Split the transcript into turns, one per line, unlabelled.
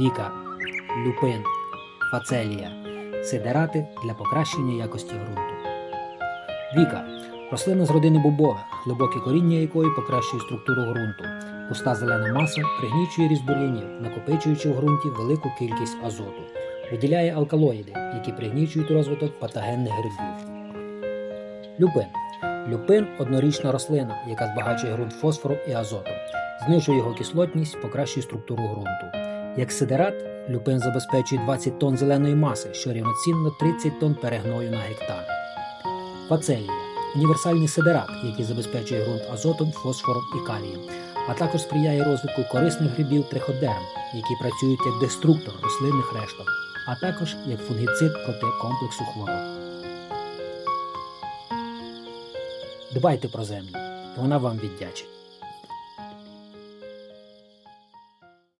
віка, люпин, фацелія, сидерати для покращення якості ґрунту. Віка рослина з родини бобових, глибоке коріння якої покращує структуру ґрунту. Густа зелена маса пригнічує ріст накопичуючи в ґрунті велику кількість азоту. Виділяє алкалоїди, які пригнічують розвиток патогенних грибів. Люпин. Люпин однорічна рослина, яка збагачує ґрунт фосфором і азотом, знижує його кислотність, покращує структуру ґрунту. Як сидерат, люпин забезпечує 20 тонн зеленої маси, що рівноцінно 30 тонн перегною на гектар. Фацелія універсальний сидерат, який забезпечує ґрунт азотом, фосфором і калієм, а також сприяє розвитку корисних грибів триходерм, які працюють як деструктор рослинних решток, а також як фунгіцид проти комплексу хвороб. Дбайте про землю, вона вам віддячить.